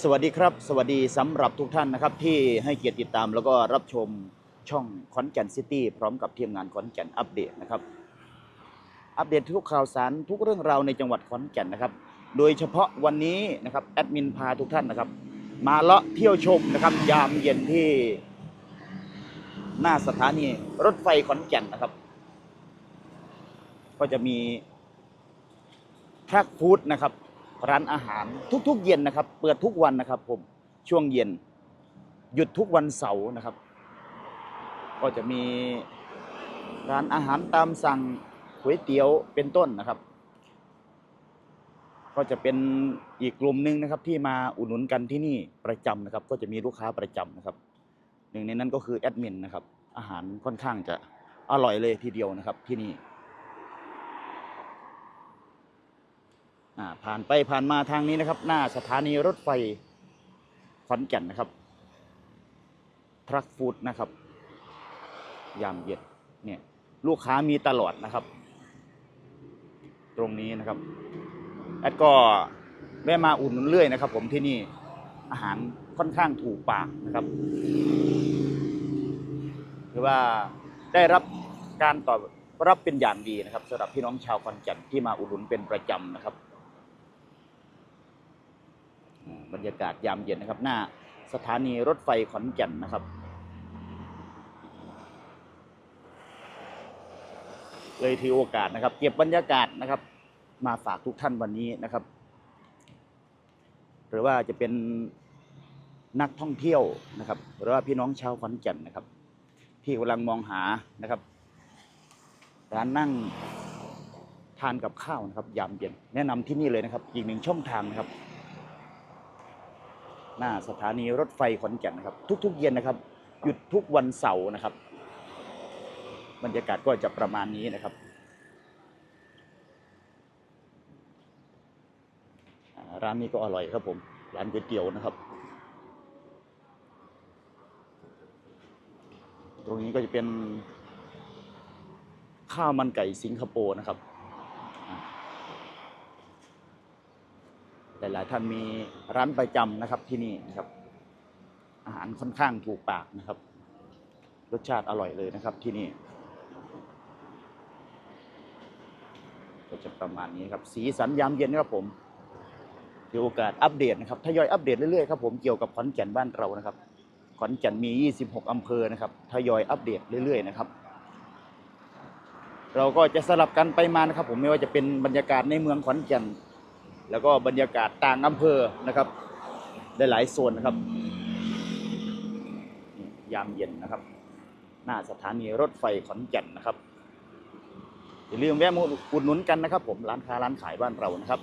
สวัสดีครับ สวัสดีสำหรับทุกท่านนะครับที่ให้เกียรติติดตามแล้วก็รับชมช่องขอนแก่นซิตี้พร้อมกับทีมงานขอนแก่นอัปเดตนะครับ อัปเดตทุกข่าวสารทุกเรื่องราวในจังหวัดขอนแก่นนะครับ โดยเฉพาะวันนี้นะครับแอดมินพาทุกท่านนะครับ มาเลาะเที่ยวชมนะครับยามเย็นที่ หน้าสถานีรถไฟขอนแก่นนะครับ ก็จะมีแท็กฟู้ดนะครับ ร้านอาหารทุกๆ เย็นนะครับ เปิดทุกวันนะครับ ผมช่วงเย็น หยุดทุกวันเสาร์นะครับ ก็จะมีร้านอาหารตามสั่งก๋วยเตี๋ยวเป็นต้นนะครับ ก็จะเป็นอีกกลุ่มหนึ่งนะครับ ที่มาอุดหนุนกันที่นี่ประจำนะครับ ก็จะมีลูกค้าประจำนะครับ หนึ่งในนั้นก็คือแอดมินนะครับ อาหารค่อนข้างจะอร่อยเลยทีเดียวนะครับที่นี่ อ่า ผ่านไปผ่านมาทางนี้นะครับ หน้าสถานีรถไฟขอนแก่นนะครับ ทรัคฟูดนะครับ ยามเย็นเนี่ยลูกค้ามีตลอดนะครับ ตรงนี้นะครับแอดก็แวะมาอุ่นเรื่อยนะครับ ผมที่นี่อาหารค่อนข้างถูกปากนะครับคือว่าได้รับการตอบรับเป็นอย่างดีนะครับสำหรับพี่น้องชาวขอนแก่นที่มาอุดหนุนเป็นประจำนะครับ บรรยากาศยามเย็นนะครับ หน้าสถานีรถไฟขอนแก่นนะครับเลยถือโอกาสนะครับ เก็บบรรยากาศนะครับ มาฝากทุกท่านวันนี้นะครับ หรือว่าจะเป็นนักท่องเที่ยวนะครับ หรือว่าพี่น้องชาวขอนแก่นนะครับ ที่กำลังมองหานะครับร้านนั่งทานกับข้าวนะครับ ยามเย็น แนะนำที่นี่เลยนะครับ อีกหนึ่งช่องทางนะครับ หน้าสถานีรถไฟขอนแก่นนะครับ ทุกๆ เย็นนะครับ หยุดทุกวันเสาร์นะครับ บรรยากาศก็จะประมาณนี้นะครับร้านนี้ก็อร่อยครับผมร้านก๋วยเตี๋ยวนะครับ ตรงนี้ก็จะเป็นข้าวมันไก่สิงคโปร์นะครับ หลาย ๆ ท่านมีร้านประจำนะครับที่นี่นะครับ อาหารค่อนข้างถูกปากนะครับ รสชาติอร่อยเลยนะครับที่นี่ก็จะประมาณนี้ครับสีสันยามเย็นนะครับผมมีโอกาสอัปเดตนะครับทยอยอัปเดตเรื่อย ๆ ครับผมเกี่ยวกับขอนแก่นบ้านเรานะครับขอนแก่นมี 26 อำเภอนะครับทยอยอัปเดตเรื่อย ๆ นะครับ เราก็จะสลับกันไปมานะครับ ผมไม่ว่าจะเป็นบรรยากาศในเมืองขอนแก่น แล้วก็บรรยากาศต่างอำเภอนะครับได้หลายโซนนะครับ ยามเย็นนะครับ หน้าสถานีรถไฟขอนแก่นนะครับอย่าลืมแวะมาอุดหนุนกันนะครับ ผมร้านค้าร้านขายบ้านเรานะครับ